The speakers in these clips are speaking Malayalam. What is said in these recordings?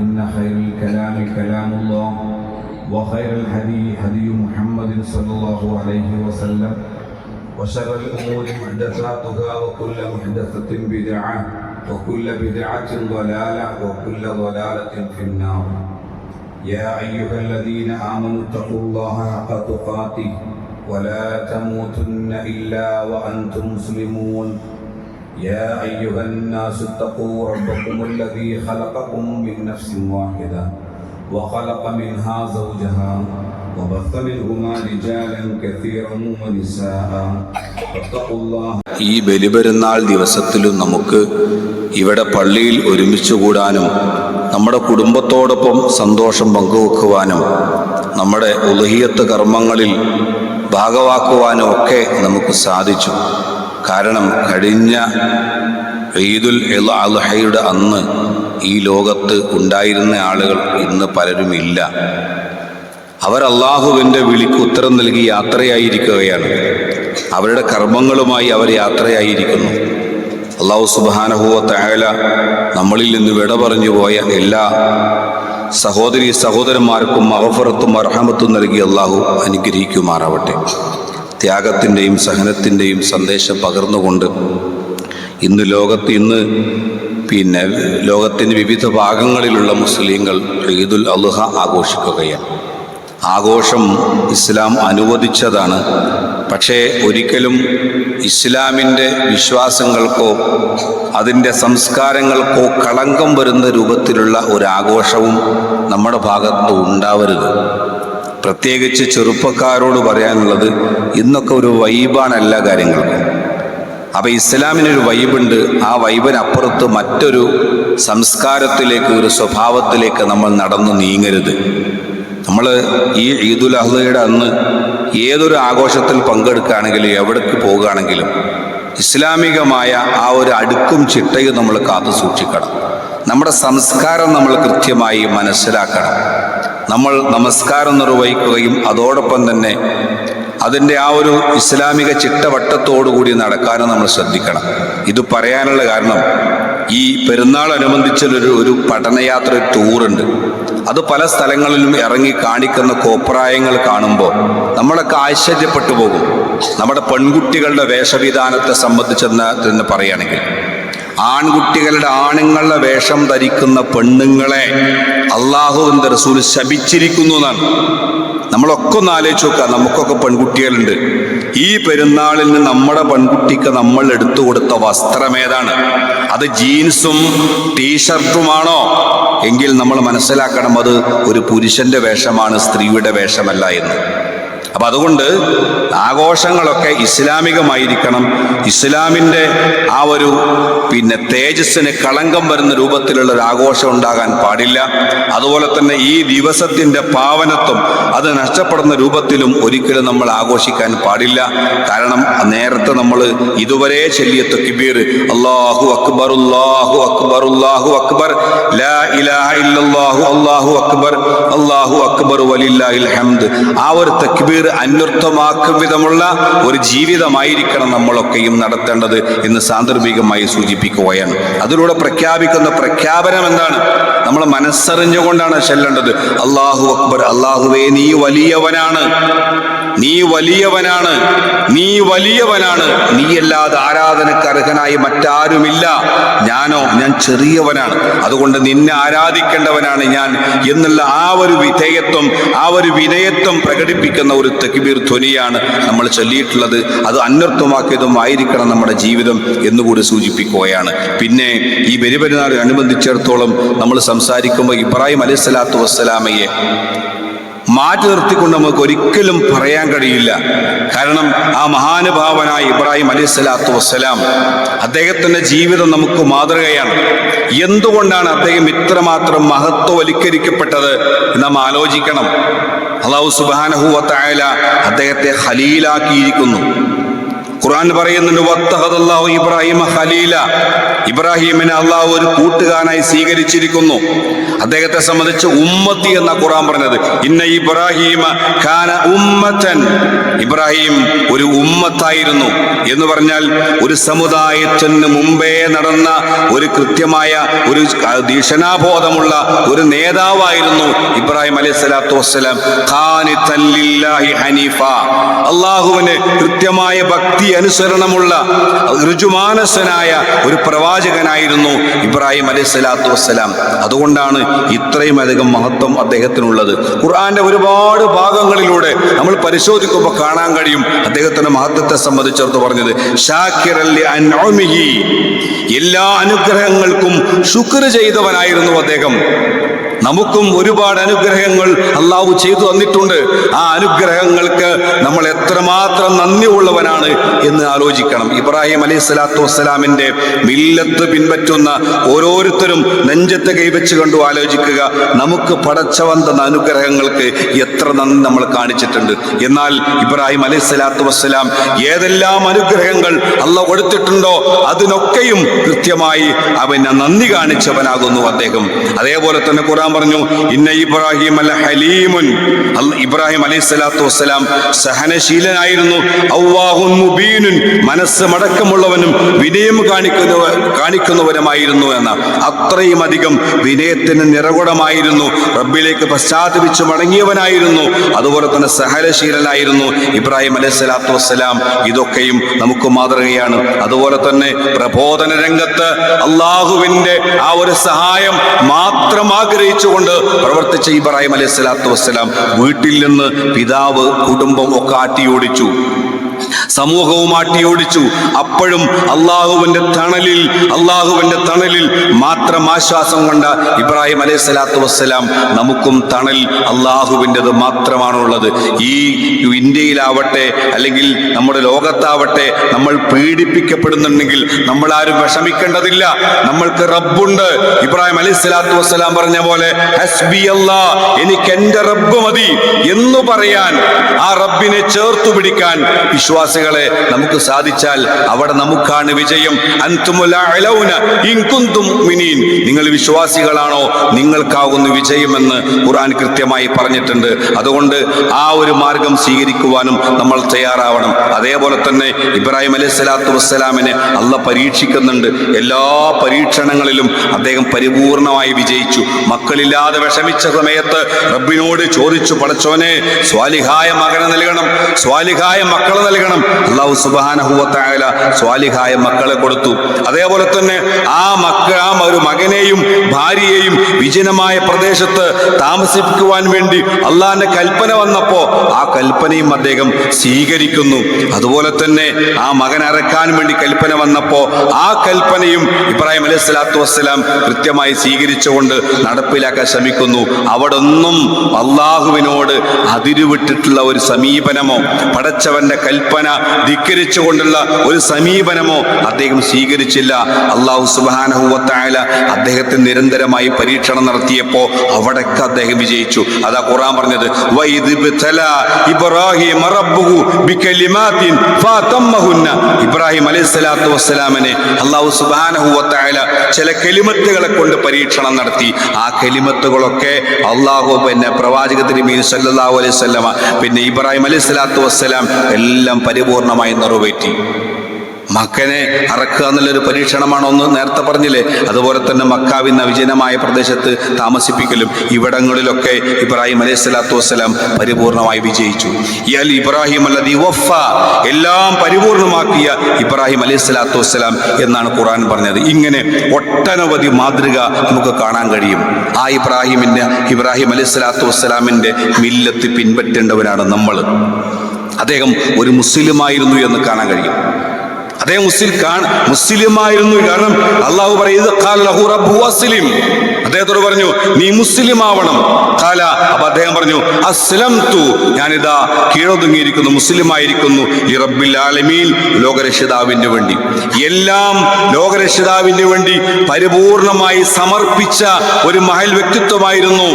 فإن خير الكلام كلام الله وخير الهدي هدي محمد صلى الله عليه وسلم وشر الأمور محدثاتها وكل محدثة بدعة وكل بدعة ضلالة وكل ضلالة في النار. يا أيها الذين آمنوا اتقوا الله حق تقاته ولا تموتن إلا وأنتم مسلمون. يا أيها الناس اتقوا ربكم الذي خلقكم من نفس واحدة وخلق منها زوجها وبث منهما رجالا كثيرا ونساء واتقوا الله ഈ ബലിപെരുന്നാൾ ദിവസത്തിലും നമുക്ക് ഇവിടെ പള്ളിയിൽ ഒരുമിച്ച് കൂടാനും നമ്മുടെ കുടുംബത്തോടൊപ്പം സന്തോഷം പങ്കുവെക്കുവാനും നമ്മുടെ ഉലഹിയത്ത് കർമ്മങ്ങളിൽ ഭാഗവാക്കുവാനും ഒക്കെ നമുക്ക് സാധിച്ചു കാരണം കഴിഞ്ഞ ഈദുൽ അൽഹയുടെ അന്ന് ഈ ലോകത്ത് ഉണ്ടായിരുന്ന ആളുകൾ ഇന്ന് ഇല്ല അവർ അള്ളാഹുവിന്റെ വിളിക്ക് ഉത്തരം നൽകി യാത്രയായിരിക്കുകയാണ്. അവരുടെ കർമ്മങ്ങളുമായി അവർ യാത്രയായിരിക്കുന്നു. അള്ളാഹു സുബാനഹുവ തായാല നമ്മളിൽ നിന്ന് വിട പറഞ്ഞു പോയ എല്ലാ സഹോദരി സഹോദരന്മാർക്കും മഹഫറത്തും അർഹമത്തും നൽകി അള്ളാഹു അനുഗ്രഹിക്കുമാറാവട്ടെ. ത്യാഗത്തിന്റെയും സഹനത്തിന്റെയും സന്ദേശം പകർന്നുകൊണ്ട് ഇന്ന് ലോകത്ത് ഇന്ന് പിന്നെ ലോകത്തിന്റെ വിവിധ ഭാഗങ്ങളിലുള്ള മുസ്ലിങ്ങൾ ഈദുൽ അലുഹ ആഘോഷിക്കുകയാണ്. ആഘോഷം ഇസ്ലാം അനുവദിച്ചതാണ്. പക്ഷേ ഒരിക്കലും ഇസ്ലാമിന്റെ വിശ്വാസങ്ങൾക്കോ അതിന്റെ സംസ്കാരങ്ങൾക്കോ കളങ്കം വരുന്ന രൂപത്തിലുള്ള ഒരു ആഘോഷവും നമ്മുടെ ഭാഗത്ത് ഉണ്ടാവരുത്. പ്രത്യേകിച്ച് ചെറുപ്പക്കാരോട് പറയാനുള്ളത് ഇന്നൊക്കെ ഒരു വൈബാണ് എല്ലാ കാര്യങ്ങൾക്കും. അപ്പോൾ ഇസ്ലാമിനൊരു വൈബുണ്ട് ആ വൈബിനപ്പുറത്ത് മറ്റൊരു സംസ്കാരത്തിലേക്ക് ഒരു സ്വഭാവത്തിലേക്ക് നമ്മൾ നടന്നു നീങ്ങരുത്. നമ്മൾ ഈ ഈദുൽ അഹ്ലയുടെ അന്ന് ഏതൊരു ആഘോഷത്തിൽ പങ്കെടുക്കുകയാണെങ്കിലും എവിടേക്ക് പോകുകയാണെങ്കിലും ഇസ്ലാമികമായ ആ ഒരു അടുക്കും ചിട്ടയും നമ്മൾ കാത്തു സൂക്ഷിക്കണം. നമ്മുടെ സംസ്കാരം നമ്മൾ കൃത്യമായി മനസ്സിലാക്കണം. നമ്മൾ നമസ്കാരം നിർവഹിക്കുകയും അതോടൊപ്പം തന്നെ അതിന്റെ ആ ഒരു ഇസ്ലാമിക ചിട്ടവട്ടത്തോടുകൂടി നടക്കാനും നമ്മൾ ശ്രദ്ധിക്കണം. ഇത് പറയാനുള്ള കാരണം ഈ പെരുന്നാൾ അനുബന്ധിച്ചൊരു ഒരു പഠനയാത്ര ടൂറുണ്ട്. അത് പല സ്ഥലങ്ങളിലും ഇറങ്ങി കാണിക്കുന്ന കോപ്രായങ്ങൾ കാണുമ്പോൾ നമ്മളൊക്കെ ആശ്ചര്യപ്പെട്ടു പോകും. നമ്മുടെ പെൺകുട്ടികളുടെ വേഷവിധാനത്തെ സംബന്ധിച്ചെന്ന് തന്നെ പറയുകയാണെങ്കിൽ ആൺകുട്ടികളുടെ ആണുങ്ങളുടെ വേഷം ധരിക്കുന്ന പെണ്ണുങ്ങളെ അള്ളാഹുവിന്റെ റസൂൽ ശപിച്ചിരിക്കുന്നു എന്നാണ്. നമ്മളൊക്കെ ഒന്ന് ആലോചിച്ച് നോക്കുക. നമുക്കൊക്കെ പെൺകുട്ടികളുണ്ട്. ഈ പെരുന്നാളിന് നമ്മുടെ പെൺകുട്ടിക്ക് നമ്മൾ എടുത്തു കൊടുത്ത വസ്ത്രം ഏതാണ്? അത് ജീൻസും ടീഷർട്ടുമാണോ? എങ്കിൽ നമ്മൾ മനസ്സിലാക്കണം അത് ഒരു പുരുഷന്റെ വേഷമാണ് സ്ത്രീയുടെ വേഷമല്ല എന്ന്. അപ്പൊ അതുകൊണ്ട് ആഘോഷങ്ങളൊക്കെ ഇസ്ലാമികമായിരിക്കണം. ഇസ്ലാമിന്റെ ആ ഒരു പിന്നെ തേജസ്സിന് കളങ്കം വരുന്ന രൂപത്തിലുള്ള ഒരു ആഘോഷം ഉണ്ടാകാൻ പാടില്ല. അതുപോലെ തന്നെ ഈ ദിവസത്തിന്റെ പാവനത്വം അത് നഷ്ടപ്പെടുന്ന രൂപത്തിലും ഒരിക്കലും നമ്മൾ ആഘോഷിക്കാൻ പാടില്ല. കാരണം നേരത്തെ നമ്മൾ ഇതുവരെ ചൊല്ലിയ തക്ബീർ അള്ളാഹു അക്ബർ അല്ലാഹു അക്ബർ അല്ലാഹു അക്ബർ ലാ ഇലാഹ ഇല്ലല്ലാഹു അല്ലാഹു അക്ബർ അല്ലാഹു അക്ബർ വലില്ലാഹിൽ ഹംദ്. ആ ഒരു തക്ബീർ അന്വർത്ഥമാക്കും വിധമുള്ള ഒരു ജീവിതമായിരിക്കണം നമ്മളൊക്കെയും നടത്തേണ്ടത് എന്ന് സാന്ദർഭികമായി സൂചിപ്പിക്കുകയാണ്. അതിലൂടെ പ്രഖ്യാപിക്കുന്ന പ്രഖ്യാപനം എന്താണ്? നമ്മൾ മനസ്സറിഞ്ഞുകൊണ്ടാണ് ചെല്ലേണ്ടത്. അള്ളാഹു അക്ബർ അള്ളാഹുവേ നീ വലിയവനാണ്. നീ വലിയവനാണ്. നീ വലിയവനാണ്. നീയല്ലാതെ ആരാധനക്ക് അർഹനായി മറ്റാരുമില്ല. ഞാനോ ഞാൻ ചെറിയവനാണ്. അതുകൊണ്ട് നിന്നെ ആരാധിക്കേണ്ടവനാണ് ഞാൻ എന്നുള്ള ആ ഒരു വിധേയത്വം ആ ഒരു വിനയത്വം പ്രകടിപ്പിക്കുന്ന ഒരു തെക്കിബീർ ധ്വനിയാണ് നമ്മൾ ചൊല്ലിയിട്ടുള്ളത്. അത് അന്വർത്ഥമാക്കിയതും ആയിരിക്കണം നമ്മുടെ ജീവിതം എന്നുകൂടി സൂചിപ്പിക്കുകയാണ്. പിന്നെ ഈ ബലിപെരുന്നാളിനനുബന്ധിച്ചിടത്തോളം നമ്മൾ സംസാരിക്കുമ്പോൾ ഇബ്രാഹിം അലൈഹി സ്വലാത്തു വസ്സലാമയെ മാറ്റി നിർത്തിക്കൊണ്ട് നമുക്ക് ഒരിക്കലും പറയാൻ കഴിയില്ല. കാരണം ആ മഹാനുഭാവനായ ഇബ്രാഹിം അലി സ്വലാത്തു വസ്സലാം അദ്ദേഹത്തിന്റെ ജീവിതം നമുക്ക് മാതൃകയാണ്. എന്തുകൊണ്ടാണ് അദ്ദേഹം ഇത്രമാത്രം മഹത്വവൽക്കരിക്കപ്പെട്ടത് നാം ആലോചിക്കണം. അള്ളാഹു സുബാനഹുവത്തായ അദ്ദേഹത്തെ ഖലീലാക്കിയിരിക്കുന്നു. ഖുർആൻ പറയുന്നുണ്ട് വത്തഹദല്ലാഹു ഇബ്രാഹിമ ഖലീല. ഇബ്രാഹിമിനെ അള്ളാഹു ഒരു കൂട്ടുകാരനായി സ്വീകരിച്ചിരിക്കുന്നു. അദ്ദേഹത്തെ സംബന്ധിച്ച് ഉമ്മത്തി എന്ന ഖുർആൻ പറഞ്ഞത്. ഇന്ന ഇബ്രാഹിമ കാന ഉമ്മത്തൻ. ഇബ്രാഹിം ഒരു ഉമ്മത്തായിരുന്നു. എന്ന് പറഞ്ഞാൽ ഒരു സമുദായത്തിന് മുമ്പേ നടന്ന ഒരു കൃത്യമായ ഒരു ദീക്ഷണാബോധമുള്ള ഒരു നേതാവായിരുന്നു ഇബ്രാഹിം അലൈഹി സ്വലാത്തു വസ്സലാം ഖാനി ഹനീഫ. അള്ളാഹുവിന് കൃത്യമായ ഭക്തി അനുസരണമുള്ള ഋജുമാനസനായ ഒരു പ്രവാചകനായിരുന്നു ഇബ്രാഹിം അലൈഹി സ്വലാത്തു വസ്സലാം. അതുകൊണ്ടാണ് ഇത്രയും അധികം മഹത്വം അദ്ദേഹത്തിനുള്ളത്. ഖുർആന്റെ ഒരുപാട് ഭാഗങ്ങളിലൂടെ നമ്മൾ പരിശോധിക്കുമ്പോൾ കാണാൻ കഴിയും അദ്ദേഹത്തിന്റെ മഹത്വത്തെ സംബന്ധിച്ചിടത്ത് പറഞ്ഞത് എല്ലാ അനുഗ്രഹങ്ങൾക്കും ശുക്ർ ചെയ്തവനായിരുന്നു അദ്ദേഹം. നമുക്കും ഒരുപാട് അനുഗ്രഹങ്ങൾ അള്ളാഹു ചെയ്തു തന്നിട്ടുണ്ട്. ആ അനുഗ്രഹങ്ങൾക്ക് നമ്മൾ എത്രമാത്രം നന്ദിയുള്ളവനാണ് എന്ന് ആലോചിക്കണം. ഇബ്രാഹിം അലൈഹി സ്വലാത്തു വസ്സലാമിന്റെ മില്ലത്ത് പിൻപറ്റുന്ന ഓരോരുത്തരും നെഞ്ചത്ത് കൈവച്ച് കണ്ടു ആലോചിക്കുക. നമുക്ക് പടച്ചവൻ തന്ന അനുഗ്രഹങ്ങൾക്ക് എത്ര നന്ദി നമ്മൾ കാണിച്ചിട്ടുണ്ട്. എന്നാൽ ഇബ്രാഹിം അലൈഹി സ്വലാത്തു വസ്സലാം ഏതെല്ലാം അനുഗ്രഹങ്ങൾ അല്ല കൊടുത്തിട്ടുണ്ടോ അതിനൊക്കെയും കൃത്യമായി അവന് നന്ദി കാണിച്ചവനാകുന്നു അദ്ദേഹം. അതേപോലെ തന്നെ ഖുർആൻ പറഞ്ഞു ഇന്ന ഇബ്രാഹിം അല്ല ഹലീമുൻ. ഇബ്രാഹിം അലൈഹി സ്വലാത്തു വസ്സലാം സഹനശീലനായിരുന്നു ഔവാഹുൻ മുബീനുൻ മനസ്സ് മടക്കമുള്ളവനും വിനയം കാണിക്കുന്ന കാണിക്കുന്നവനുമായിരുന്നു എന്ന അത്രയും അധികം വിനയത്തിന് നിറകുടമായിരുന്നു റബ്ബിലേക്ക് പശ്ചാത്തപിച്ച് മടങ്ങിയവനായിരുന്നു അതുപോലെ തന്നെ സഹനശീലനായിരുന്നു ഇബ്രാഹിം അലൈഹി സ്വലാത്തു വസ്സലാം. ഇതൊക്കെയും നമുക്ക് മാതൃകയാണ് അതുപോലെ തന്നെ പ്രബോധന രംഗത്ത് അള്ളാഹുവിന്റെ ആ ഒരു സഹായം മാത്രം ആഗ്രഹിച്ചുകൊണ്ട് പ്രവർത്തിച്ച ഇബ്രാഹിം അലൈഹി സ്വലാത്തു വസ്സലാം വീട്ടിൽ നിന്ന് പിതാവ് കുടുംബം ഒക്കെ ആട്ടിയോടിച്ചു. സമൂഹവും ആട്ടിയോടിച്ചു അപ്പോഴും അള്ളാഹുവിന്റെ തണലിൽ അള്ളാഹുവിന്റെ തണലിൽ മാത്രം ആശ്വാസം കൊണ്ട ഇബ്രാഹിം അലൈഹി സ്വലാത്തു വസ്സലാം നമുക്കും തണൽ അള്ളാഹുവിന്റെത് മാത്രമാണുള്ളത്. ഈ ഇന്ത്യയിലാവട്ടെ അല്ലെങ്കിൽ നമ്മുടെ ലോകത്താവട്ടെ നമ്മൾ പീഡിപ്പിക്കപ്പെടുന്നുണ്ടെങ്കിൽ നമ്മൾ ആരും വിഷമിക്കേണ്ടതില്ല. നമ്മൾക്ക് റബ്ബുണ്ട്. ഇബ്രാഹിം അലൈഹി സ്വലാത്തു വസ്സലാം പറഞ്ഞ പോലെ ഹസ്ബി എനിക്ക് എന്റെ റബ്ബ് മതി എന്ന് പറയാൻ ആ റബ്ബിനെ ചേർത്തു പിടിക്കാൻ വിശ്വാസികളെ നമുക്ക് സാധിച്ചാൽ അവിടെ നമുക്കാണ് വിജയം. നിങ്ങൾ വിശ്വാസികളാണോ? നിങ്ങൾക്കാകുന്നു വിജയമെന്ന് ഖുർആൻ കൃത്യമായി പറഞ്ഞിട്ടുണ്ട്. അതുകൊണ്ട് ആ ഒരു മാർഗം സ്വീകരിക്കുവാനും നമ്മൾ തയ്യാറാവണം. അതേപോലെ തന്നെ ഇബ്രാഹിം അലൈഹി സ്വലാത്തു വസ്സലാമിനെ അല്ല പരീക്ഷിക്കുന്നുണ്ട്. എല്ലാ പരീക്ഷണങ്ങളിലും അദ്ദേഹം പരിപൂർണമായി വിജയിച്ചു. മക്കളില്ലാതെ വിഷമിച്ച സമയത്ത് റബ്ബിനോട് ചോദിച്ചു പടച്ചോനെ സ്വാലിഹായ മകനെ നൽകണം. സ്വാലിഹായ മക്കളെ നൽകണം. അള്ളാഹു സുബാനഹുവത്തായ സ്വാലിഹായ മക്കളെ കൊടുത്തു. അതേപോലെ തന്നെ ആ മക്ക ആ ഒരു മകനെയും ഭാര്യയെയും വിജനമായ പ്രദേശത്ത് താമസിപ്പിക്കുവാൻ വേണ്ടി അള്ളാഹിന്റെ കൽപ്പന വന്നപ്പോ ആ കൽപ്പനയും അദ്ദേഹം സ്വീകരിക്കുന്നു. അതുപോലെ തന്നെ ആ മകൻ അറക്കാൻ വേണ്ടി കൽപ്പന വന്നപ്പോ ആ കൽപ്പനയും ഇബ്രാഹിം അലൈഹി സ്വലാത്തു വസ്സലാം കൃത്യമായി സ്വീകരിച്ചുകൊണ്ട് നടപ്പിലാക്കാൻ ശ്രമിക്കുന്നു. അവിടെ ഒന്നും അള്ളാഹുവിനോട് അതിരുവിട്ടിട്ടുള്ള ഒരു സമീപനമോ പടച്ചവന്റെ കൽപ്പന ധിക്കരിച്ചുകൊണ്ടുള്ള ഒരു സമീപനമോ അദ്ദേഹം സ്വീകരിച്ചില്ല. അള്ളാഹു സുബാനഹുവത്തായ അദ്ദേഹത്തെ നിരന്തരമായി പരീക്ഷണം നടത്തിയപ്പോ അവിടൊക്കെ അദ്ദേഹം വിജയിച്ചു. അതാ ഖുറാൻ പറഞ്ഞത് "വഇദ് ഇബ്തലാ ഇബ്രാഹിം ഇബ്രാഹിം അലൈഹി സ്വലാത്തു വസ്സലാമിനെ അള്ളാഹു സുബാനഹുവത്തായ ചില കെലിമത്തുകളെ കൊണ്ട് പരീക്ഷണം നടത്തി. ആ കെലിമത്തുകളൊക്കെ അള്ളാഹു പിന്നെ പ്രവാചക തിരുമീൻ സല്ലല്ലാഹു അലൈഹി വസല്ലമ പിന്നെ ഇബ്രാഹിം അലൈഹി സ്വലാത്തു വസ്സലാം എല്ലാം പരിപൂർണമായി നിറവേറ്റി. മക്കനെ അറക്കുക എന്നുള്ളൊരു പരീക്ഷണമാണ് ഒന്ന് നേരത്തെ പറഞ്ഞില്ലേ? അതുപോലെ തന്നെ മക്കാവിന്ന വിജനമായ പ്രദേശത്ത് താമസിപ്പിക്കലും ഇവിടങ്ങളിലൊക്കെ ഇബ്രാഹിം അലൈഹി സ്വലാത്തു വസ്സലാം പരിപൂർണമായി വിജയിച്ചു. ഇയാൽ ഇബ്രാഹിം അല്ലദീ വഫ എല്ലാം പരിപൂർണമാക്കിയ ഇബ്രാഹിം അലൈഹി സ്വലാത്തു വസ്സലാം എന്നാണ് ഖുറാൻ പറഞ്ഞത്. ഇങ്ങനെ ഒട്ടനവധി മാതൃക നമുക്ക് കാണാൻ കഴിയും. ആ ഇബ്രാഹിമിന്റെ ഇബ്രാഹിം അലൈഹി സ്വലാത്തു വസ്സലാമിന്റെ മില്ലത്ത് പിൻപറ്റേണ്ടവരാണ് നമ്മൾ. അദ്ദേഹം ഒരു മുസ്ലിമായിരുന്നു എന്ന് കാണാൻ കഴിയും. അദ്ദേഹം മുസ്ലിം മുസ്ലിമായിരുന്നു. കാരണം അള്ളാഹു പറയുന്നത് അദ്ദേഹത്തോട് പറഞ്ഞു നീ മുസ്ലിം ആവണം കാല അപ്പൊ അദ്ദേഹം പറഞ്ഞു അസ്ലം തു ഞാനിതാ കീഴൊതുങ്ങിയിരിക്കുന്നു മുസ്ലിമായിരിക്കുന്നു. ഈ റബ്ബിൽ ആലമീൻ ലോകരക്ഷിതാവിന് വേണ്ടി. എല്ലാം ലോകരക്ഷിതാവിന് വേണ്ടി പരിപൂർണമായി സമർപ്പിച്ച ഒരു മഹൽ വ്യക്തിത്വമായിരുന്നു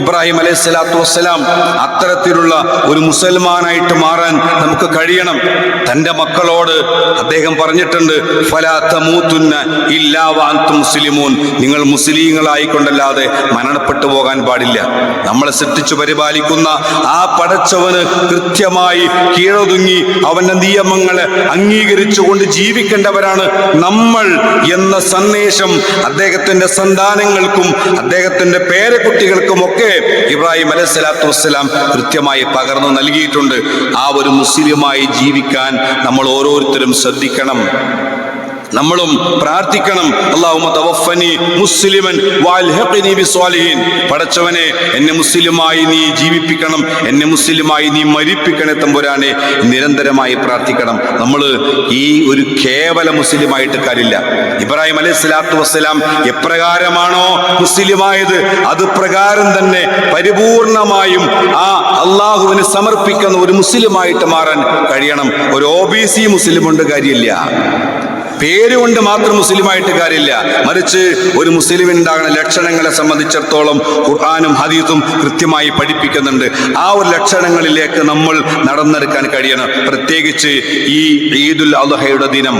ഇബ്രാഹിം അലൈഹി സ്വലാത്തു വസ്സലാം. അത്തരത്തിലുള്ള ഒരു മുസൽമാനായിട്ട് മാറാൻ നമുക്ക് കഴിയണം. തന്റെ മക്കളോട് അദ്ദേഹം പറഞ്ഞിട്ടുണ്ട് ഫലാത്തമൂത്തുന്ന ഇല്ലാവാത്തു മുസ്ലിമൂൻ. നിങ്ങൾ മുസ്ലിങ്ങളായിക്കൊണ്ടല്ലാതെ മരണപ്പെട്ടു പോകാൻ പാടില്ല. നമ്മളെ സൃഷ്ടിച്ചു പരിപാലിക്കുന്ന ആ പടച്ചവന് കൃത്യമായി കീഴൊതുങ്ങി അവന്റെ നിയമങ്ങളെ അംഗീകരിച്ചുകൊണ്ട് ജീവിക്കേണ്ടവരാണ് നമ്മൾ എന്ന സന്ദേശം അദ്ദേഹത്തിന്റെ സന്താനങ്ങൾക്കും അദ്ദേഹത്തിന്റെ പേരക്കുട്ടികൾക്കും ഒക്കെ ഇബ്രാഹിം അലൈഹി സ്വലാത്തു വസ്സലാം കൃത്യമായി പകർന്നു നൽകിയിട്ടുണ്ട്. ആ ഒരു മുസ്ലിമായി ജീവിക്കാൻ നമ്മൾ ഓരോരുത്തരും ശ്രദ്ധിക്കണം. കൊടുക്കണം നമ്മളും പ്രാർത്ഥിക്കണം. അള്ളാഹുമി മുസ്ലിമൻ പടച്ചവനെ എന്നെ മുസ്ലിമായി നീ ജീവിപ്പിക്കണം. എന്നെ മുസ്ലിമായി നീ മരിപ്പിക്കണേ തമ്പുരാനെ. നിരന്തരമായി പ്രാർത്ഥിക്കണം. നമ്മൾ ഈ ഒരു കേവല മുസ്ലിമായിട്ട് കാര്യമില്ല. ഇബ്രാഹിം അലൈഹി സ്വലാത്തു വസ്സലാം എപ്രകാരമാണോ മുസ്ലിമായത്? അത് പ്രകാരം തന്നെ പരിപൂർണമായും ആ അള്ളാഹുവിന് സമർപ്പിക്കുന്ന ഒരു മുസ്ലിമായിട്ട് മാറാൻ കഴിയണം. ഒരു ഒ ബി സി മുസ്ലിം കൊണ്ട് കാര്യമില്ല പേരുകൊണ്ട് മാത്രം മുസ്ലിമായിട്ട് കാര്യമില്ല. മറിച്ച് ഒരു മുസ്ലിം ലക്ഷണങ്ങളെ സംബന്ധിച്ചിടത്തോളം ഖുർആാനും ഹദീസും കൃത്യമായി പഠിപ്പിക്കുന്നുണ്ട്. ആ ഒരു ലക്ഷണങ്ങളിലേക്ക് നമ്മൾ നടന്നെടുക്കാൻ കഴിയണം. പ്രത്യേകിച്ച് ഈ ഈദുൽ അദ്ഹയുടെ ദിനം.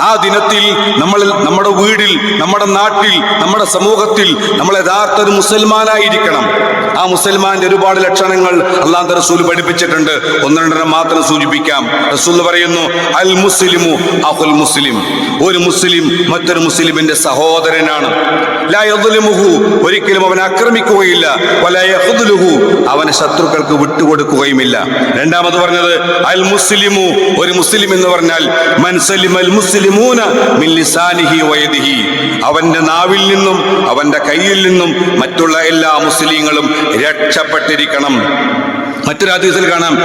ആ ദിനത്തിൽ നമ്മൾ നമ്മുടെ വീടിൽ നമ്മുടെ നാട്ടിൽ നമ്മുടെ സമൂഹത്തിൽ നമ്മൾ യഥാർത്ഥ ഒരു മുസൽമാനായിരിക്കണം. ആ മുസൽമാന്റെ ഒരുപാട് ലക്ഷണങ്ങൾ അള്ളാഹ് റസൂൽ പഠിപ്പിച്ചിട്ടുണ്ട്. ഒന്ന് രണ്ടെണ്ണം മാത്രം സൂചിപ്പിക്കാം. റസൂൽ പറയുന്നു അൽ മുസ്ലിമു അഹുൽ മുസ്ലിം. ഒരു മുസ്ലിം മറ്റൊരു മുസ്ലിമിന്റെ സഹോദരനാണ്. ഒരിക്കലും അവനെ ആക്രമിക്കുകയില്ല. അവനെ ശത്രുക്കൾക്ക് വിട്ടുകൊടുക്കുകയുമില്ല. രണ്ടാമത് പറഞ്ഞത് അൽ മുസ്ലിമു ഒരു മുസ്ലിം എന്ന് പറഞ്ഞാൽ മൻസലിം അൽ സലിമൽ മുസ്ലിമൂന മിൻ ലിസാനിഹി അവന്റെ നാവിൽ നിന്നും അവന്റെ കയ്യിൽ നിന്നും മറ്റുള്ള എല്ലാ മുസ്ലിങ്ങളും രക്ഷപ്പെട്ടിരിക്കണം. മറ്റൊരു ഹദീസിൽ കാണാം.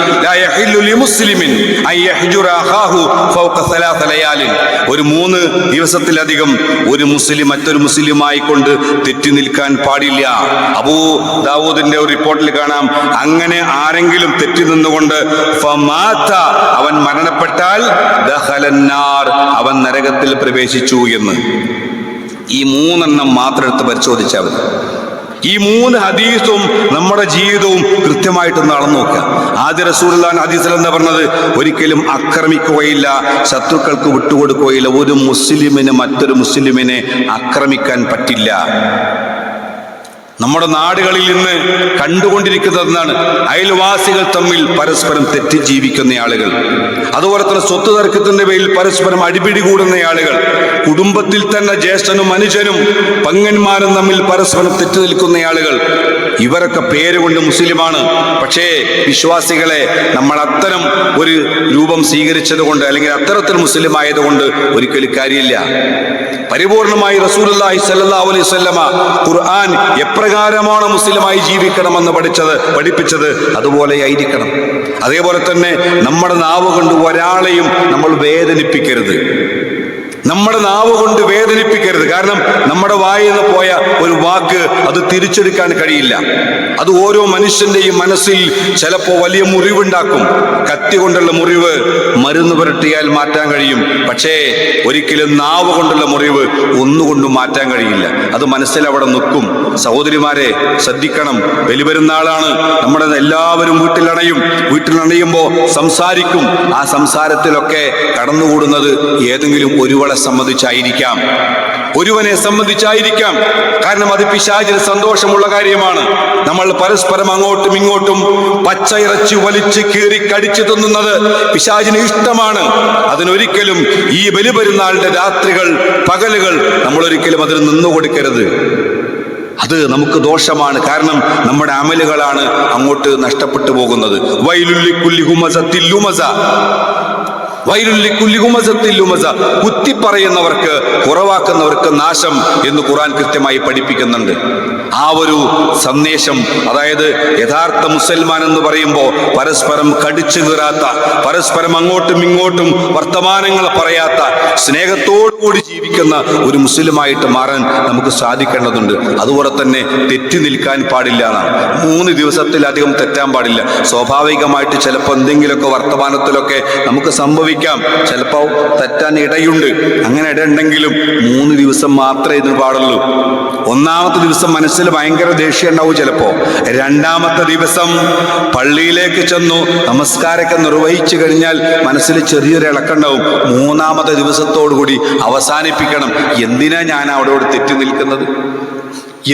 ലയാലിൻ. ഒരു മൂന്ന് ദിവസത്തിലധികം ഒരു മുസ്ലിം മറ്റൊരു മുസ്ലിമായി കൊണ്ട് തെറ്റി നിൽക്കാൻ പാടില്ല. അബൂ ദാവൂദിന്റെ ഒരു റിപ്പോർട്ടിൽ കാണാം. അങ്ങനെ ആരെങ്കിലും തെറ്റി നിന്നുകൊണ്ട് അവൻ മരണപ്പെട്ടാൽ അവൻ നരകത്തിൽ പ്രവേശിച്ചു എന്ന്. ഈ മൂന്നെണ്ണം മാത്രം എടുത്ത് പരിശോധിച്ചാൽ മതി. ഈ മൂന്ന് ഹദീസും നമ്മുടെ ജീവിതവും കൃത്യമായിട്ട് നടന്നു നോക്കുക. ആദ്യ റസൂർലാൻ ഹദീസ് എന്താ പറഞ്ഞത്? ഒരിക്കലും ആക്രമിക്കുകയില്ല ശത്രുക്കൾക്ക് വിട്ടുകൊടുക്കുകയില്ല ഒരു മുസ്ലിമിന് മറ്റൊരു മുസ്ലിമിനെ ആക്രമിക്കാൻ പറ്റില്ല. നമ്മുടെ നാടുകളിൽ ഇന്ന് കണ്ടുകൊണ്ടിരിക്കുന്നതെന്നാണ് അയൽവാസികൾ തമ്മിൽ പരസ്പരം തെറ്റി ജീവിക്കുന്ന ആളുകൾ. അതുപോലെ തന്നെ സ്വത്ത് തർക്കത്തിന്റെ പേരിൽ പരസ്പരം അടിപിടി കൂടുന്ന ആളുകൾ. കുടുംബത്തിൽ തന്നെ ജ്യേഷ്ഠനും അനുജനും പങ്ങന്മാരും തമ്മിൽ പരസ്പരം തെറ്റി നിൽക്കുന്ന ആളുകൾ. ഇവരൊക്കെ പേരുകൊണ്ട് മുസ്ലിമാണ്. പക്ഷേ വിശ്വാസികളെ നമ്മൾ അത്തരം ഒരു രൂപം സ്വീകരിച്ചത് കൊണ്ട് അല്ലെങ്കിൽ അത്തരത്തിൽ മുസ്ലിം ആയതുകൊണ്ട് ഒരിക്കലും കാര്യമില്ല. പരിപൂർണമായി സ്വല്ലല്ലാഹു അലൈഹി വസല്ലമ ഖുർആൻ എപ്രകാരമാണ് മുസ്ലിമായി ജീവിക്കണമെന്ന് പഠിച്ചത് പഠിപ്പിച്ചത് അതുപോലെ ആയിരിക്കണം. അതേപോലെ തന്നെ നമ്മുടെ നാവ് കൊണ്ട് ഒരാളെയും നമ്മൾ വേദനിപ്പിക്കരുത്. നമ്മുടെ നാവ് കൊണ്ട് വേദനിപ്പിക്കരുത്. കാരണം നമ്മുടെ വായിൽ നിന്ന് പോയ ഒരു വാക്ക് അത് തിരിച്ചെടുക്കാൻ കഴിയില്ല. അത് ഓരോ മനുഷ്യന്റെയും മനസ്സിൽ ചിലപ്പോൾ വലിയ മുറിവുണ്ടാക്കും. കത്തി കൊണ്ടുള്ള മുറിവ് മരുന്ന് പുരട്ടിയാൽ മാറ്റാൻ കഴിയും. പക്ഷേ ഒരിക്കലും നാവ് കൊണ്ടുള്ള മുറിവ് ഒന്നുകൊണ്ടും മാറ്റാൻ കഴിയില്ല. അത് മനസ്സിൽ അവിടെ നിൽക്കും. സഹോദരിമാരെ ശ്രദ്ധിക്കണം. ബലിപെരുന്നാളാണ് നമ്മുടെ എല്ലാവരും വീട്ടിലണയും. വീട്ടിലണയുമ്പോൾ സംസാരിക്കും. ആ സംസാരത്തിലൊക്കെ കടന്നുകൂടുന്നത് ഏതെങ്കിലും ഒരുവളെ സംബന്ധിച്ചായിരിക്കാം ഒരുവനെ സംബന്ധിച്ചായിരിക്കാം കാരണം അത് പിശാചിന് സന്തോഷമുള്ള കാര്യമാണ്. നമ്മൾ പരസ്പരം അങ്ങോട്ടും ഇങ്ങോട്ടും പച്ചയിറച്ചി വലിച്ച് കീറി കടിച്ചു തിന്നുന്നത് പിശാചിന് ഇഷ്ടമാണ്. അതിനൊരിക്കലും ഈ ബലിപെരുന്നാളിന്റെ രാത്രികൾ പകലുകൾ നമ്മൾ ഒരിക്കലും അതിന് നിന്നു കൊടുക്കരുത്. അത് നമുക്ക് ദോഷമാണ്. കാരണം നമ്മുടെ അമലുകളാണ് അങ്ങോട്ട് നഷ്ടപ്പെട്ടു പോകുന്നത്. വൈലുല്ലി കുല്ലി ഹുമസ. ലുമസ ലുമസ. കുത്തി പറയുന്നവർക്ക് കുറവാക്കുന്നവർക്ക് നാശം എന്ന് ഖുറാൻ കൃത്യമായി പഠിപ്പിക്കുന്നുണ്ട്. ആ ഒരു സന്ദേശം അതായത് യഥാർത്ഥ മുസൽമാൻ എന്ന് പറയുമ്പോൾ പരസ്പരം കടിച്ചു കീറാത്ത പരസ്പരം അങ്ങോട്ടും ഇങ്ങോട്ടും വർത്തമാനങ്ങൾ പറയാത്ത സ്നേഹത്തോടുകൂടി ജീവിക്കുന്ന ഒരു മുസ്ലിമായിട്ട് മാറാൻ നമുക്ക് സാധിക്കേണ്ടതുണ്ട്. അതുപോലെ തന്നെ തെറ്റി നിൽക്കാൻ പാടില്ല മൂന്ന് ദിവസത്തിലധികം തെറ്റാൻ പാടില്ല. സ്വാഭാവികമായിട്ട് ചിലപ്പോൾ എന്തെങ്കിലുമൊക്കെ വർത്തമാനത്തിലൊക്കെ നമുക്ക് സംഭവിക്കാം ചിലപ്പോൾ തെറ്റാൻ ഇടയുണ്ട്. അങ്ങനെ ഇടയുണ്ടെങ്കിലും മൂന്ന് ദിവസം മാത്രമേ ഇതിന് പാടുള്ളൂ. ഒന്നാമത്തെ ദിവസം മനസ്സിൽ ഭയങ്കര ദേഷ്യം ഉണ്ടാവും ചിലപ്പോൾ രണ്ടാമത്തെ ദിവസം പള്ളിയിലേക്ക് ചെന്നു നമസ്കാരമൊക്കെ നിർവഹിച്ചു കഴിഞ്ഞാൽ മനസ്സിൽ ചെറിയൊരു ഇളക്കുണ്ടാവും മൂന്നാമത്തെ ദിവസത്തോടു കൂടി അവസാനിപ്പിക്കണം. എന്തിനാ ഞാൻ അവിടോട് തെറ്റി നിൽക്കുന്നത്?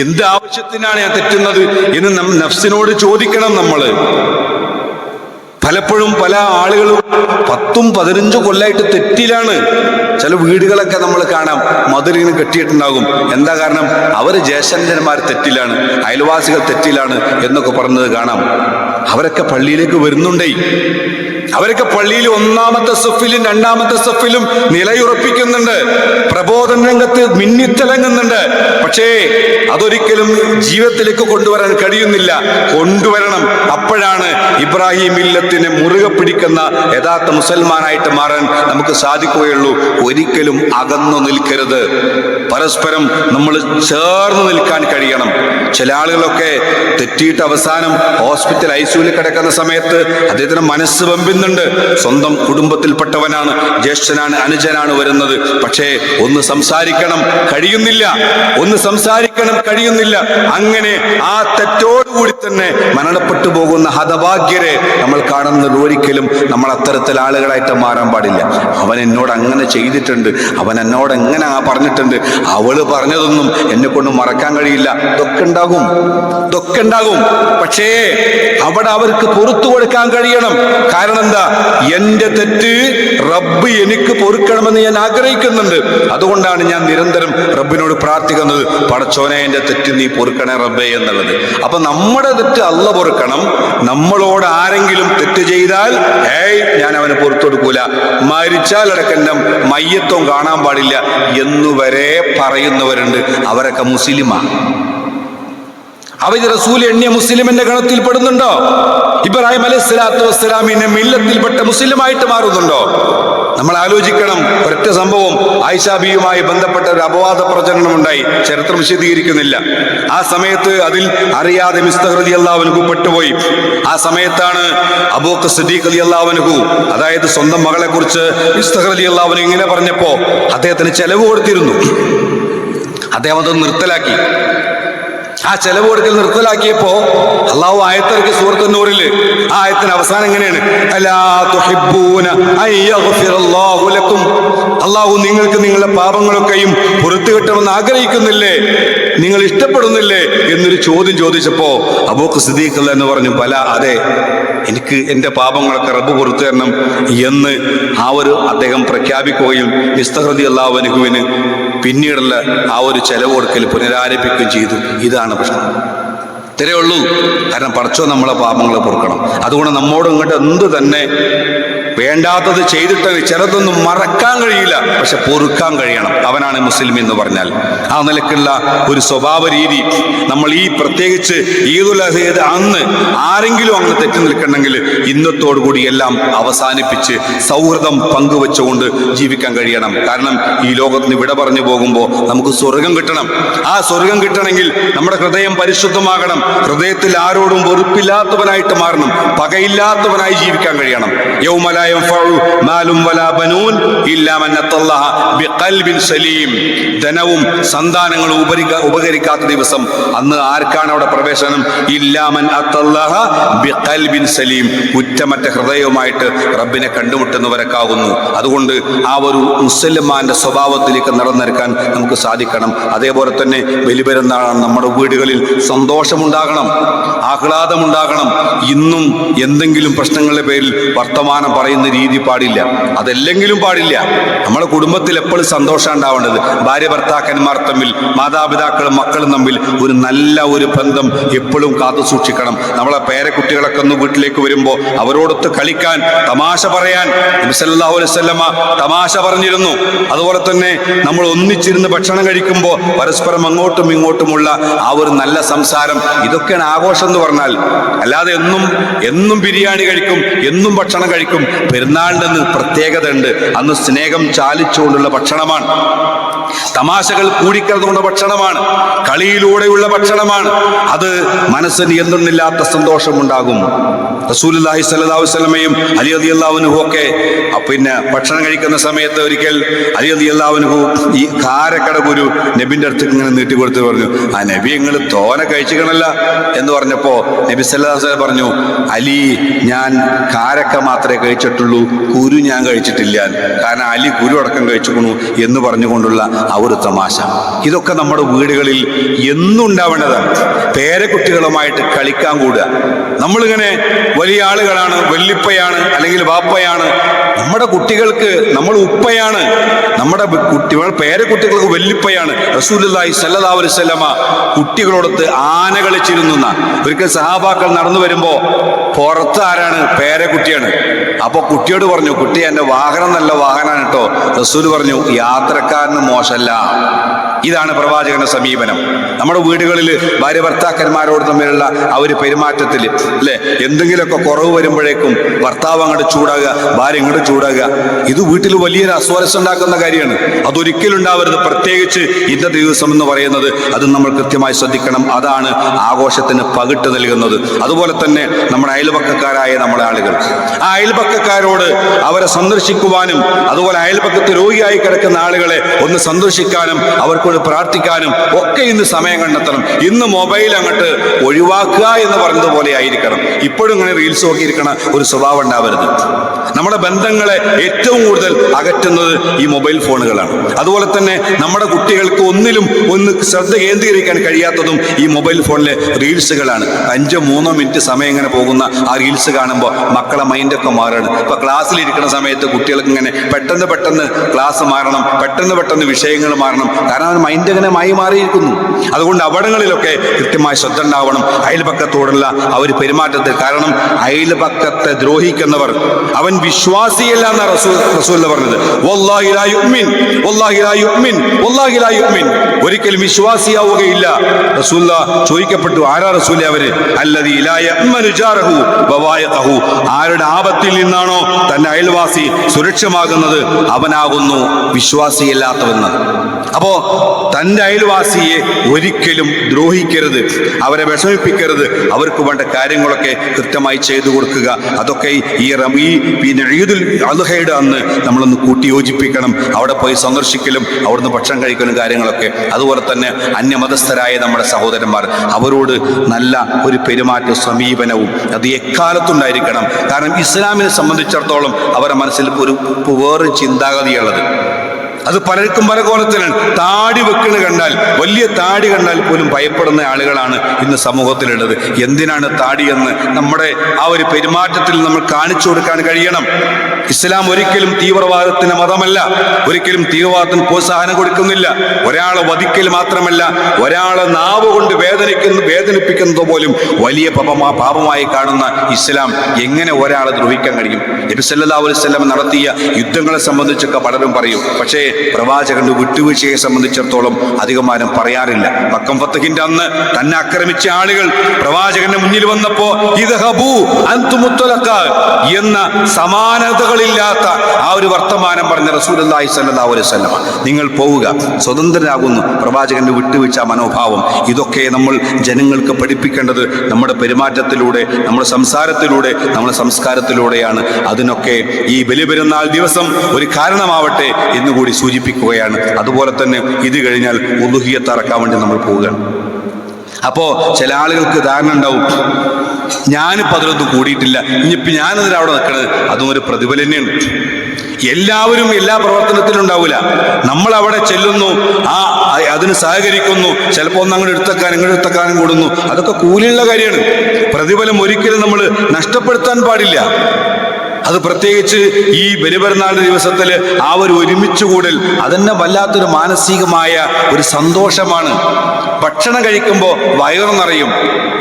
എന്ത് ആവശ്യത്തിനാണ് ഞാൻ തെറ്റുന്നത് എന്ന് നഫ്സിനോട് ചോദിക്കണം നമ്മൾ. പലപ്പോഴും പല ആളുകളും പത്തും പതിനഞ്ചും കൊല്ലായിട്ട് തെറ്റിലാണ് ചില വീടുകളൊക്കെ നമ്മൾ കാണാം. മധുരിന് കെട്ടിയിട്ടുണ്ടാകും. എന്താ കാരണം? അവർ ജ്യേഷ്ഠന്മാർ തെറ്റിലാണ് അയൽവാസികൾ തെറ്റിലാണ് എന്നൊക്കെ പറഞ്ഞത് കാണാം. അവരൊക്കെ പള്ളിയിലേക്ക് വരുന്നുണ്ടേ. അവരൊക്കെ പള്ളിയിൽ ഒന്നാമത്തെ സഫിലും രണ്ടാമത്തെ സഫിലും നിലയുറപ്പിക്കുന്നുണ്ട്. പ്രബോധന രംഗത്ത് മിന്നിത്തിളങ്ങുന്നുണ്ട്. പക്ഷേ അതൊരിക്കലും ജീവിതത്തിലേക്ക് കൊണ്ടുവരാൻ കഴിയുന്നില്ല. കൊണ്ടുവരണം. അപ്പോഴാണ് ഇബ്രാഹിം ഇല്ലത്തിനെ മുറുകെ പിടിക്കുന്ന യഥാർത്ഥ മുസൽമാനായിട്ട് മാറാൻ നമുക്ക് സാധിക്കുകയുള്ളൂ. ഒരിക്കലും അകന്നു നിൽക്കരുത്. പരസ്പരം നമ്മൾ ചേർന്ന് നിൽക്കാൻ കഴിയണം. ചില ആളുകളൊക്കെ തെറ്റിയിട്ട് അവസാനം ഹോസ്പിറ്റൽ ഐസിയുവിൽ കിടക്കുന്ന സമയത്ത് അദ്ദേഹത്തിന് മനസ്സ് വമ്പുന്നുണ്ട്. സ്വന്തം കുടുംബത്തിൽപ്പെട്ടവനാണ് ജ്യേഷ്ഠനാണ് അനുജനാണ് വരുന്നത്. പക്ഷേ ഒന്ന് സംസാരിക്കണം കഴിയുന്നില്ല. ഒന്ന് സംസാരിക്കണം കഴിയുന്നില്ല. അങ്ങനെ ആ തെറ്റോടുകൂടി തന്നെ മരണപ്പെട്ടു പോകുന്ന ഹതഭാഗ്യരെ നമ്മൾ കാണുന്നത് ഒരിക്കലും നമ്മൾ അത്തരത്തിൽ ആളുകളായിട്ട് മാറാൻ പാടില്ല. അവൻ എന്നോട് അങ്ങനെ ചെയ്തിട്ടുണ്ട്. അവൻ എന്നോട് എങ്ങനെ പറഞ്ഞിട്ടുണ്ട്. അവൾ പറഞ്ഞതൊന്നും എന്നെ കൊണ്ട് മറക്കാൻ കഴിയില്ല. ഇതൊക്കെ ഉണ്ടാകും. ഇതൊക്കെ ഉണ്ടാകും. പക്ഷേ അവിടെ അവർക്ക് പുറത്തു കൊടുക്കാൻ കഴിയണം. കാരണം എന്താ? എന്റെ തെറ്റ് റബ്ബ് എനിക്ക് പൊറുക്കണമെന്ന് ഞാൻ ആഗ്രഹിക്കുന്നുണ്ട്. അതുകൊണ്ടാണ് ഞാൻ നിരന്തരം റബ്ബിനോട് പ്രാർത്ഥിക്കുന്നത്. പടച്ചോനെ എന്റെ തെറ്റ് നീ പൊറുക്കണേ റബ്ബേ എന്നുള്ളത്. അപ്പൊ നമ്മുടെ തെറ്റ് അല്ല പൊറുക്കണം. നമ്മളോട് ആരെങ്കിലും തെറ്റ് ചെയ്താൽ ഏയ് ഞാൻ അവന് പുറത്തു കൊടുക്കൂല. മരിച്ചാൽ അടക്കന്റെ മയ്യത്വം കാണാൻ പാടില്ല എന്നുവരെ പറയുന്നവരുണ്ട്. അവരൊക്കെ മുസ്ലിമാണ് അവർ റസൂൽ എണ്ണിയ മുസ്ലിമിന്റെ ഗണത്തിൽ പെടുന്നുണ്ടോ? ഇബ്രാഹിം അലൈഹി സ്വലാത്തു വസ്സലാമിന്റെ മില്ലത്തിൽപ്പെട്ട മുസ്ലിമായിട്ട് മാറുന്നുണ്ടോ? നമ്മൾ ആലോചിക്കണം. ഒരൊറ്റ സംഭവം. ആയിഷാബിയുമായി ബന്ധപ്പെട്ട ഒരു അപവാദ പ്രചരണം ഉണ്ടായി. ചരിത്രം വിശദീകരിക്കുന്നില്ല. ആ സമയത്ത് അതിൽ അറിയാതെ മിസ്തഹൃതി അള്ളാഹുനഹു പെട്ടുപോയി. ആ സമയത്താണ് അബൂക്ക് സിദ്ദീഖ് അലി അള്ളാഹുനഹു അതായത് സ്വന്തം മകളെ കുറിച്ച് മിസ്തഹൃതി അള്ളാഹുനു ഇങ്ങനെ പറഞ്ഞപ്പോ അദ്ദേഹത്തിന് ചെലവ് കൊടുത്തിരുന്നു. അദ്ദേഹം അത് നിർത്തലാക്കി. ആ ചെലവ് കൊടുക്കൽ നിർത്തലാക്കിയപ്പോ അള്ളാഹു ആയത്തിറക്കി സൂറത്ത് നൂറിൽ. ആ ആയത്തിന് അവസാനം എങ്ങനെയാണ്? അള്ളാഹു നിങ്ങൾക്ക് നിങ്ങളുടെ പാപങ്ങളൊക്കെയും പുറത്തു കിട്ടണമെന്ന് ആഗ്രഹിക്കുന്നില്ലേ? നിങ്ങൾ ഇഷ്ടപ്പെടുന്നില്ലേ? എന്നൊരു ചോദ്യം ചോദിച്ചപ്പോ അബൂക്ക് സിദ്ദീഖ് എന്ന് പറഞ്ഞു പല അതെ എനിക്ക് എന്റെ പാപങ്ങളൊക്കെ റബ്ബ് പുറത്തു തരണം എന്ന് ആ ഒരു അദ്ദേഹം പ്രഖ്യാപിക്കുകയും ഇസ്തഹൃതി അള്ളാഹുവിന് പിന്നീടുള്ള ആ ഒരു ചെലവ് കൊടുക്കൽ പുനരാരംഭിക്കുകയും ചെയ്തു. ഇതാണ് പ്രശ്നം. ഇത്രയേ ഉള്ളൂ. കാരണം പടച്ചോ നമ്മളെ പാപങ്ങളെ പൊറുക്കണം. അതുകൊണ്ട് നമ്മോട് ഇങ്ങോട്ട് എന്ത് തന്നെ വേണ്ടാത്തത് ചെയ്തിട്ട് ചിലതൊന്നും മറക്കാൻ കഴിയില്ല. പക്ഷെ പൊറുക്കാൻ കഴിയണം. അവനാണ് മുസ്ലിം എന്ന് പറഞ്ഞാൽ. ആ നിലക്കുള്ള ഒരു സ്വഭാവ രീതി നമ്മൾ ഈ പ്രത്യേകിച്ച് ഈദുൽ അസീദ് അന്ന് ആരെങ്കിലും അങ്ങ് തെറ്റി നിൽക്കണമെങ്കിൽ ഇന്നത്തോടു കൂടി എല്ലാം അവസാനിപ്പിച്ച് സൗഹൃദം പങ്കുവെച്ചുകൊണ്ട് ജീവിക്കാൻ കഴിയണം. കാരണം ഈ ലോകത്തിന് വിട പറഞ്ഞു പോകുമ്പോൾ നമുക്ക് സ്വർഗം കിട്ടണം. ആ സ്വർഗം കിട്ടണമെങ്കിൽ നമ്മുടെ ഹൃദയം പരിശുദ്ധമാകണം. ഹൃദയത്തിൽ ആരോടും വെറുപ്പില്ലാത്തവനായിട്ട് മാറണം. പകയില്ലാത്തവനായി ജീവിക്കാൻ കഴിയണം. യൗമല ധനവും സന്താനങ്ങളും ഉപരിക ഉപകരിക്കാത്ത ദിവസം അന്ന് ആർക്കാണ് അവിടെ പ്രവേശനം? ഇല്ലാമൻ ബിഖൽബിൻ സലീം. കുറ്റമറ്റ ഹൃദയവുമായിട്ട് റബ്ബിനെ കണ്ടുമുട്ടുന്നവരൊക്കാകുന്നു. അതുകൊണ്ട് ആ ഒരു മുസൽമാന്റെ സ്വഭാവത്തിലേക്ക് നിറനിരക്കാൻ നമുക്ക് സാധിക്കണം. അതേപോലെ തന്നെ ബലിപെരുന്നാളാണ് നമ്മുടെ വീടുകളിൽ സന്തോഷമുണ്ടാകണം ആഹ്ലാദമുണ്ടാകണം. ഇന്നും എന്തെങ്കിലും പ്രശ്നങ്ങളുടെ പേരിൽ വർത്തമാനം പറയുന്ന രീതി പാടില്ല. അതല്ലെങ്കിലും പാടില്ല. നമ്മുടെ കുടുംബത്തിൽ എപ്പോഴും സന്തോഷം ഉണ്ടാവേണ്ടത് ഭാര്യ ഭർത്താക്കന്മാർ തമ്മിൽ മാതാപിതാക്കളും മക്കളും തമ്മിൽ ഒരു നല്ല ഒരു ബന്ധം എപ്പോഴും കാത്തു സൂക്ഷിക്കണം. നമ്മളെ പേരക്കുട്ടികളൊക്കെ ഒന്ന് വീട്ടിലേക്ക് വരുമ്പോൾ അവരോടൊത്ത് കളിക്കാൻ തമാശ പറയാൻ നബി സല്ലല്ലാഹു അലൈഹി വസല്ലമ തമാശ പറഞ്ഞിരുന്നു. അതുപോലെ തന്നെ നമ്മൾ ഒന്നിച്ചിരുന്ന് ഭക്ഷണം കഴിക്കുമ്പോൾ പരസ്പരം അങ്ങോട്ടും ഇങ്ങോട്ടുമുള്ള ആ ഒരു നല്ല സംസാരം ഇതൊക്കെയാണ് ആഘോഷം എന്ന് പറഞ്ഞാൽ. അല്ലാതെ എന്നും എന്നും ബിരിയാണി കഴിക്കും എന്നും ഭക്ഷണം കഴിക്കും പെരുന്നാളിന്റെ പ്രത്യേകത ഉണ്ട് അന്ന് സ്നേഹം ചാലിച്ചുകൊണ്ടുള്ള ഭക്ഷണമാണ്. തമാശകൾ കൂടിക്കലർന്നുകൊണ്ട ഭക്ഷണമാണ്. കളിയിലൂടെയുള്ള ഭക്ഷണമാണ്. അത് മനസ്സിന് എന്തെന്നില്ലാത്ത സന്തോഷമുണ്ടാകും. റസൂലി അലൈഹി വസല്ലമയും അലി റളിയല്ലാഹുവിനും ഒക്കെ പിന്നെ ഭക്ഷണം കഴിക്കുന്ന സമയത്ത് ഒരിക്കൽ അലി റളിയല്ലാഹുവിനും ഈ കാരക്കട ഗുരു നബിന്റെ അടുത്ത് ഇങ്ങനെ നീട്ടി കൊടുത്ത് പറഞ്ഞു ആ നബി നിങ്ങൾ തോന കഴിച്ചിക്കണല്ല? എന്ന് പറഞ്ഞപ്പോ നബി വസല്ലം പറഞ്ഞു അലി ഞാൻ കാരക്ക മാത്രമേ കഴിച്ചിട്ടുള്ളൂ. കുരു ഞാൻ കഴിച്ചിട്ടില്ല. കാരണം അലി കുരു അടക്കം കഴിച്ചുകൊണു എന്ന് പറഞ്ഞുകൊണ്ടുള്ള ആ ഒരു തമാശ. ഇതൊക്കെ നമ്മുടെ വീടുകളിൽ എന്നും ഉണ്ടാവേണ്ടതാണ്. പേരക്കുട്ടികളുമായിട്ട് കളിക്കാൻ കൂടുക. നമ്മളിങ്ങനെ വലിയ ആളുകളാണ് വെള്ളിപ്പയാണ് അല്ലെങ്കിൽ വാപ്പയാണ് നമ്മുടെ കുട്ടികൾക്ക് നമ്മൾ ഉപ്പയാണ്. നമ്മുടെ കുട്ടികൾ പേരക്കുട്ടികൾക്ക് വെല്ലിപ്പയാണ്. റസൂലുള്ളാഹി സല്ലല്ലാഹു അലൈഹി വസല്ലമ കുട്ടികളോടൊത്ത് ആന കളിച്ചിരുന്ന ഒരിക്കൽ സഹാബാക്കൾ നടന്നു വരുമ്പോ പുറത്ത് ആരാണ്? പേരക്കുട്ടിയാണ് അപ്പൊ കുട്ടിയോട് പറഞ്ഞു കുട്ടി എന്റെ വാഹനം നല്ല വാഹനമാണ് കേട്ടോ റസൂൽ പറഞ്ഞു യാത്രക്കാരന് മോശമല്ല ഇതാണ് പ്രവാചകന്റെ സമീപനം. നമ്മുടെ വീടുകളിൽ ഭാര്യ ഭർത്താക്കന്മാരോട് തമ്മിലുള്ള ആ ഒരു പെരുമാറ്റത്തിൽ അല്ലെ? എന്തെങ്കിലുമൊക്കെ കുറവ് വരുമ്പോഴേക്കും ഭർത്താവ് അങ്ങോട്ട് ചൂടാകുക ഭാര്യ ഇങ്ങോട്ട് ചൂടാകുക. ഇത് വീട്ടിൽ വലിയൊരു അസ്വാരസ്യം ഉണ്ടാക്കുന്ന കാര്യമാണ്. അതൊരിക്കലും ഉണ്ടാവരുത്. പ്രത്യേകിച്ച് ഇന്നത്തെ ദിവസം എന്ന് പറയുന്നത് അത് നമ്മൾ കൃത്യമായി ശ്രദ്ധിക്കണം. അതാണ് ആഘോഷത്തിന് പകിട്ട് നൽകുന്നത്. അതുപോലെ തന്നെ നമ്മുടെ അയൽപക്കക്കാരായ നമ്മുടെ ആളുകൾ. ആ അയൽപക്കക്കാരോട് അവരെ സന്ദർശിക്കുവാനും അതുപോലെ അയൽപക്കത്ത് രോഗിയായി കിടക്കുന്ന ആളുകളെ ഒന്ന് സന്ദർശിക്കാനും പ്രാർത്ഥിക്കാനും ഒക്കെ ഇന്ന് സമയം കണ്ടെത്തണം. ഇന്ന് മൊബൈൽ അങ്ങോട്ട് ഒഴിവാക്കുക എന്ന് പറഞ്ഞതുപോലെ ആയിരിക്കണം. ഇപ്പോഴും ഇങ്ങനെ റീൽസ് നോക്കിയിരിക്കണ ഒരു സ്വഭാവം ഉണ്ടാവരുത്. നമ്മുടെ ബന്ധങ്ങളെ ഏറ്റവും കൂടുതൽ അകറ്റുന്നത് ഈ മൊബൈൽ ഫോണുകളാണ് അതുപോലെ തന്നെ നമ്മുടെ കുട്ടികൾക്ക് ഒന്നിലും ഒന്ന് ശ്രദ്ധ കേന്ദ്രീകരിക്കാൻ കഴിയാത്തതും ഈ മൊബൈൽ ഫോണിലെ റീൽസുകളാണ് അഞ്ചോ മൂന്നോ മിനിറ്റ് സമയം ഇങ്ങനെ പോകുന്ന ആ റീൽസ് കാണുമ്പോൾ മക്കളെ മൈൻഡൊക്കെ മാറുകയാണ്. ഇപ്പൊ ക്ലാസ്സിലിരിക്കുന്ന സമയത്ത് കുട്ടികൾക്ക് ഇങ്ങനെ പെട്ടെന്ന് പെട്ടെന്ന് ക്ലാസ് മാറണം പെട്ടെന്ന് പെട്ടെന്ന് വിഷയങ്ങൾ മാറണം. കാരണം മൈൻഡ് അങ്ങനെ മായി മാറിയിരിക്കുന്നു. അതുകൊണ്ട് അവിടങ്ങളിലൊക്കെ കൃത്യമായി ശ്രദ്ധ ഉണ്ടാവണം. അയൽപക്കത്തോടുള്ള ആ ഒരു പെരുമാറ്റത്തിൽ കാരണം അയൽപക്കത്തെ ദ്രോഹിക്കുന്നവർ അവൻ വിശ്വാസിയല്ല എന്ന പറഞ്ഞത്. ഒരിക്കലും വിശ്വാസിയാവുകയില്ല. റസൂല്ല ചോദിക്കപ്പെട്ടു ആരാ റസൂല അവർ? ജാറഹു ആരുടെ ആപത്തിൽ നിന്നാണോ തന്റെ അയൽവാസി സുരക്ഷമാകുന്നത് അവനാകുന്നു വിശ്വാസിയല്ലാത്തവെന്ന് അപ്പോ തന്റെ അയൽവാസിയെ ഒരിക്കലും ദ്രോഹിക്കരുത്. അവരെ വിഷമിപ്പിക്കരുത്. അവർക്ക് വേണ്ട കാര്യങ്ങളൊക്കെ കൃത്യമായി ചെയ്തു കൊടുക്കുക. അതൊക്കെ ഈ റമീ പിന്നെ ഈദുൽ അലുഹയുടെ അന്ന് നമ്മളൊന്ന് കൂട്ടി യോജിപ്പിക്കണം അവിടെ പോയി സന്ദർശിക്കലും അവിടുന്ന് ഭക്ഷണം കഴിക്കലും കാര്യങ്ങളൊക്കെ. അതുപോലെ തന്നെ അന്യമതസ്ഥരായ നമ്മുടെ സഹോദരന്മാർ അവരോട് നല്ല ഒരു പെരുമാറ്റ സമീപനവും അത് എക്കാലത്തുണ്ടായിരിക്കണം. കാരണം ഇസ്ലാമിനെ സംബന്ധിച്ചിടത്തോളം അവരുടെ മനസ്സിൽ ഒരു വേറൊരു ചിന്താഗതിയുള്ളത്. അത് പലർക്കും പല കോലത്തിലാണ് താടി വെക്കണ കണ്ടാൽ വലിയ താടി കണ്ടാൽ പോലും ഭയപ്പെടുന്ന ആളുകളാണ് ഇന്ന് സമൂഹത്തിലുള്ളത്. എന്തിനാണ് താടി എന്ന് നമ്മുടെ ആ ഒരു പെരുമാറ്റത്തിൽ നമ്മൾ കാണിച്ചു കൊടുക്കാൻ കഴിയണം? ഇസ്ലാം ഒരിക്കലും തീവ്രവാദത്തിന്റെ മതമല്ല. ഒരിക്കലും തീവ്രവാദത്തിന് പ്രോത്സാഹനം കൊടുക്കുന്നില്ല. ഒരാളെ വധിക്കൽ മാത്രമല്ല ഒരാളെ നാവ് കൊണ്ട് വേദനിക്കുന്നു വേദനിപ്പിക്കുന്നത് പോലും വലിയ പാപമാ പാപമായി കാണുന്ന ഇസ്ലാം എങ്ങനെ ഒരാളെ ദ്രോഹിക്കാൻ കഴിയും? നബി സല്ലല്ലാഹു അലൈഹി വസല്ലം നടത്തിയ യുദ്ധങ്ങളെ സംബന്ധിച്ചൊക്കെ പലരും പറയും. പക്ഷേ പ്രവാചകന്റെ വിട്ടുവീഴ്ചയെ സംബന്ധിച്ചിടത്തോളം അധികമാരും പറയാറില്ല. പക്കം ഫത്തഹിന്റെ അന്ന് തന്നെ ആക്രമിച്ച ആളുകൾ പ്രവാചകന്റെ മുന്നിൽ വന്നപ്പോ എന്ന സമാനതകളില്ലാത്ത ആ ഒരു വർത്തമാനം പറഞ്ഞ റസൂലുള്ളാഹി സ്വല്ലല്ലാഹു അലൈഹി വസല്ലം. നിങ്ങൾ പോവുക സ്വതന്ത്രരാകുന്നു പ്രവാചകന്റെ വിട്ടുവീഴ്ച മനോഭാവം. ഇതൊക്കെ നമ്മൾ ജനങ്ങൾക്ക് പഠിപ്പിക്കേണ്ടത് നമ്മുടെ പെരുമാറ്റത്തിലൂടെ നമ്മുടെ സംസാരത്തിലൂടെ നമ്മുടെ സംസ്കാരത്തിലൂടെയാണ്. അതിനൊക്കെ ഈ ബലിപെരുന്നാൾ ദിവസം ഒരു കാരണമാവട്ടെ എന്നുകൂടി സൂചിപ്പിക്കുകയാണ്. അതുപോലെ തന്നെ ഇത് കഴിഞ്ഞാൽ ഉദുഹിയത്ത് അറക്കാൻ വേണ്ടി നമ്മൾ പോവുകയാണ്. അപ്പോ ചില ആളുകൾക്ക് ധാരണ ഉണ്ടാവും ഞാനിപ്പോൾ അതിലൊന്നും കൂടിയിട്ടില്ല ഇനിയിപ്പോൾ ഞാനതിന് അവിടെ നിൽക്കണത് അതും ഒരു പ്രതിഫലം എല്ലാവരും എല്ലാ പ്രവർത്തനത്തിലും ഉണ്ടാവില്ല നമ്മൾ അവിടെ ചെല്ലുന്നു ആ അതിന് സഹകരിക്കുന്നു ചിലപ്പോൾ ഒന്ന് അങ്ങോട്ട് എടുത്തക്കാൻ ഇങ്ങോട്ട് എടുത്തക്കാനും കൂടുന്നു. അതൊക്കെ കൂലിയുള്ള കാര്യമാണ്. പ്രതിഫലം ഒരിക്കലും നമ്മൾ നഷ്ടപ്പെടുത്താൻ പാടില്ല. അത് പ്രത്യേകിച്ച് ഈ ബലിപെരുന്നാൾ ദിവസത്തിൽ ആ ഒരു ഒരുമിച്ച് കൂടൽ അതന്നെ വല്ലാത്തൊരു മാനസികമായ ഒരു സന്തോഷമാണ്. ഭക്ഷണം കഴിക്കുമ്പോൾ വയറു നിറയും.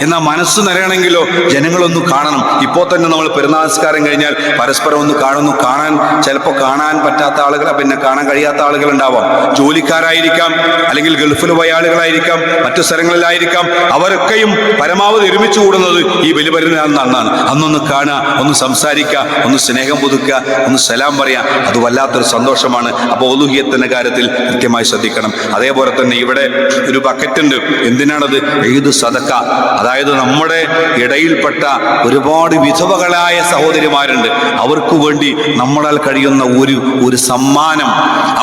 എന്നാൽ മനസ്സ് നിറയണമെങ്കിലോ ജനങ്ങളൊന്ന് കാണണം. ഇപ്പോൾ തന്നെ നമ്മൾ പെരുന്നാൾസ്കാരം കഴിഞ്ഞാൽ പരസ്പരം ഒന്ന് കാണുന്നു. കാണാൻ ചിലപ്പോൾ കാണാൻ പറ്റാത്ത ആളുകൾ പിന്നെ കാണാൻ കഴിയാത്ത ആളുകൾ ഉണ്ടാവാം ജോലിക്കാരായിരിക്കാം അല്ലെങ്കിൽ ഗൾഫിൽ പോയ ആളുകളായിരിക്കാം മറ്റു സ്ഥലങ്ങളിലായിരിക്കാം. അവരൊക്കെയും പരമാവധി ഒരുമിച്ച് കൂടുന്നത് ഈ ബലിപെരുന്നാൾ അന്നാണ്. അന്നൊന്ന് കാണുക ഒന്ന് സംസാരിക്കുക ഒന്ന് ഒന്ന് സ്നേഹം പുതുക്കുക ഒന്ന് സലാം പറയാം. അത് വല്ലാത്തൊരു സന്തോഷമാണ്. അപ്പോൾ ഒലുഹിയത്തിന്റെ കാര്യത്തിൽ കൃത്യമായി ശ്രദ്ധിക്കണം. അതേപോലെ തന്നെ ഇവിടെ ഒരു ബക്കറ്റ് ഉണ്ട്. എന്തിനാണത്? ഏത് സദക്ക? അതായത് നമ്മുടെ ഇടയിൽപ്പെട്ട ഒരുപാട് വിധവകളായ സഹോദരിമാരുണ്ട്. അവർക്ക് വേണ്ടി നമ്മളാൽ കഴിയുന്ന ഒരു ഒരു സമ്മാനം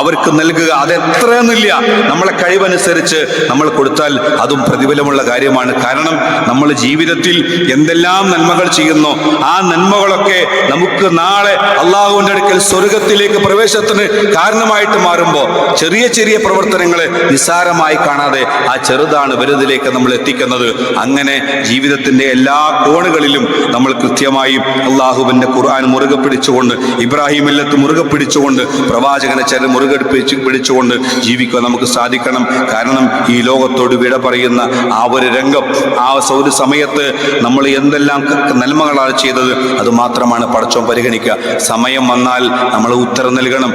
അവർക്ക് നൽകുക അതെത്ര എന്നില്ല നമ്മളെ കഴിവനുസരിച്ച് നമ്മൾ കൊടുത്താൽ അതും പ്രതിഫലമുള്ള കാര്യമാണ്. കാരണം നമ്മൾ ജീവിതത്തിൽ എന്തെല്ലാം നന്മകൾ ചെയ്യുന്നു ആ നന്മകളൊക്കെ നമുക്ക് നാളെ അള്ളാഹുവിന്റെ അടുക്കൽ സ്വർഗത്തിലേക്ക് പ്രവേശത്തിന് കാരണമായിട്ട് മാറുമ്പോൾ ചെറിയ ചെറിയ പ്രവർത്തനങ്ങളെ നിസ്സാരമായി കാണാതെ ആ ചെറുതാണ് വലുതിലേക്ക് നമ്മൾ എത്തിക്കുന്നത്. അങ്ങനെ ജീവിതത്തിന്റെ എല്ലാ കോണുകളിലും നമ്മൾ കൃത്യമായും അള്ളാഹുവിന്റെ ഖുർആൻ മുറുകെ പിടിച്ചുകൊണ്ട് ഇബ്രാഹിം ഇല്ലത്ത് മുറുകെ പിടിച്ചുകൊണ്ട് പ്രവാചകനെ ചെറു മുറുകെ പിടിച്ചുകൊണ്ട് ജീവിക്കാൻ നമുക്ക് സാധിക്കണം. കാരണം ഈ ലോകത്തോട് വിട പറയുന്ന ആ ഒരു രംഗം ആ ഒരു സമയത്ത് നമ്മൾ എന്തെല്ലാം നന്മകളാണ് ചെയ്തത് അത് മാത്രമാണ് പടച്ചോൻ പരിഗണിക്കുക. സമയം വന്നാൽ നമ്മൾ ഉത്തരം നൽകണം.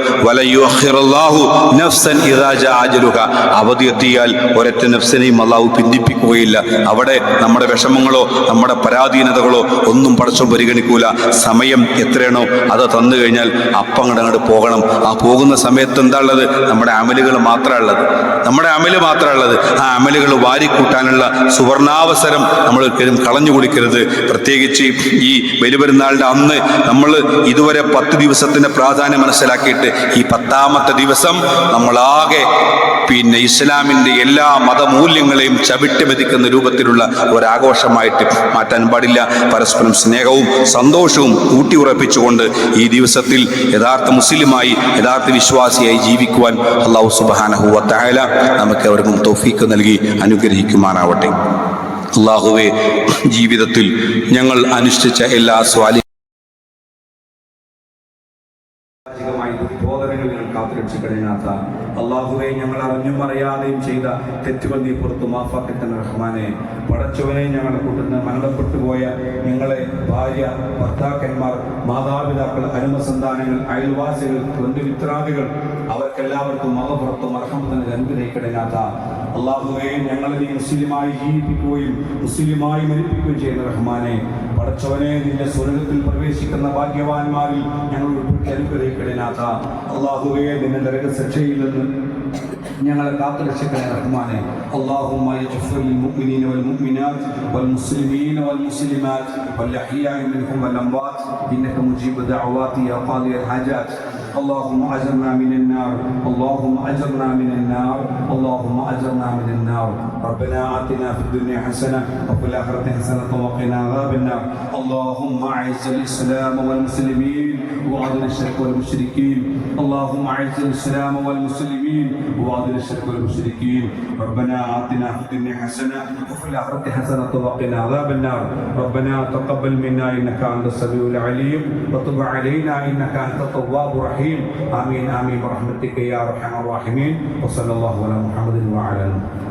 അവധി എത്തിയാൽ ഒരൊറ്റ നഫ്സിനെയും അള്ളാഹു പിന്തിപ്പിക്കുകയില്ല. അവിടെ നമ്മുടെ വിഷമങ്ങളോ നമ്മുടെ പരാധീനതകളോ ഒന്നും പടച്ചും പരിഗണിക്കൂല. സമയം എത്രയാണോ അത് തന്നു കഴിഞ്ഞാൽ അപ്പം അങ്ങോട്ട് പോകണം. ആ പോകുന്ന സമയത്ത് എന്താ ഉള്ളത്? നമ്മുടെ അമലുകൾ മാത്രമേ ഉള്ളത്. നമ്മുടെ അമൽ മാത്രമേ ഉള്ളത്. ആ അമലുകൾ വാരിക്കൂട്ടാനുള്ള സുവർണാവസരം നമ്മൾ ഒരിക്കലും കളഞ്ഞു കുടിക്കരുത്. പ്രത്യേകിച്ച് ഈ ബലിപെരുന്നാളിന്റെ അന്ന് നമ്മൾ ഇതുവരെ പത്ത് ദിവസത്തിന്റെ പ്രാധാന്യം മനസ്സിലാക്കിയിട്ട് ഈ പത്താമത്തെ ദിവസം നമ്മളാകെ പിന്നെ ഇസ്ലാമിന്റെ എല്ലാ മതമൂല്യങ്ങളെയും ചവിട്ടി മെതിക്കുന്ന രൂപത്തിലുള്ള ഒരാഘോഷമായിട്ട് മാറ്റാൻ പാടില്ല. പരസ്പരം സ്നേഹവും സന്തോഷവും ഊട്ടിയുറപ്പിച്ചുകൊണ്ട് ഈ ദിവസത്തിൽ യഥാർത്ഥ മുസ്ലിമായി യഥാർത്ഥ വിശ്വാസിയായി ജീവിക്കുവാൻ അള്ളാഹു സുബാനഹുവ തായാല നമുക്ക് അവർക്കും തോഫീക്ക് നൽകി അനുഗ്രഹിക്കുമാറാവട്ടെ. അള്ളാഹുവെ ജീവിതത്തിൽ ഞങ്ങൾ അനുഷ്ഠിച്ച എല്ലാ സ്വാലി കാത്തുരക്ഷിക്കഴിഞ്ഞാത്ത അള്ളാഹുവെ ഞങ്ങൾ അറിഞ്ഞും അറിയാതെയും ചെയ്ത തെറ്റുകൾ നീ പുറത്തു മാഫാക്കത്തൻ റഹ്മാനെ. പടച്ചവനെ ഞങ്ങൾ കൂട്ടുന്ന മരണപ്പെട്ടു പോയ ഞങ്ങളെ ഭാര്യ ഭർത്താക്കന്മാർ മാതാപിതാക്കൾ അനുമസന്താനങ്ങൾ അയൽവാസികൾ ബന്ധുമിത്രാദികൾ അവർക്കെല്ലാവർക്കും മതപുറത്തും അർഹമത്തിന് അനുഗ്രഹിക്കഴിഞ്ഞാത്ത അള്ളാഹുവെ ഞങ്ങളെ നീ മുസ്ലിമായി ജീവിപ്പിക്കുകയും മുസ്ലിമായി മരിപ്പിക്കുകയും ചെയ്യുന്ന റഹ്മാനെ പടച്ചവനെ നിന്റെ സ്വർഗത്തിൽ പ്രവേശിക്കുന്ന ഭാഗ്യവാന്മാരിൽ ഞങ്ങൾ ഉൾപ്പെട്ട് അനുഗ്രഹിക്കണേനാഥ അള്ളാഹുവെ നിന്റെ നരകശിക്ഷയിൽ നിന്ന് ഞങ്ങളെ കാത്തുരക്ഷിക്കണേ റഹ്മാനെ اللهم اغفر للمؤمنين والمؤمنات والمسلمين والمسلمات والأحياء منهم والأموات إنك مجيب الدعوات يا قاضي الحاجات اللهم أجرنا من النار اللهم أجرنا من النار اللهم أجرنا من النار. ربنا آتنا في الدنيا حسنة وفي الآخرة حسنة وقنا عذاب النار. اللهم أعز الإسلام والمسلمين وأذل الشرك والمشركين اللهم أعز الإسلام والمسلمين وأذل الشرك والمشركين ربنا آتنا في الدنيا حسنة وفي الآخرة حسنة وقنا عذاب النار ربنا تقبل منا إنك أنت السميع العليم وتب علينا إنك أنت التواب الرحيم آمين آمين برحمتك يا أرحم الراحمين وصلى الله على محمد وعلى آله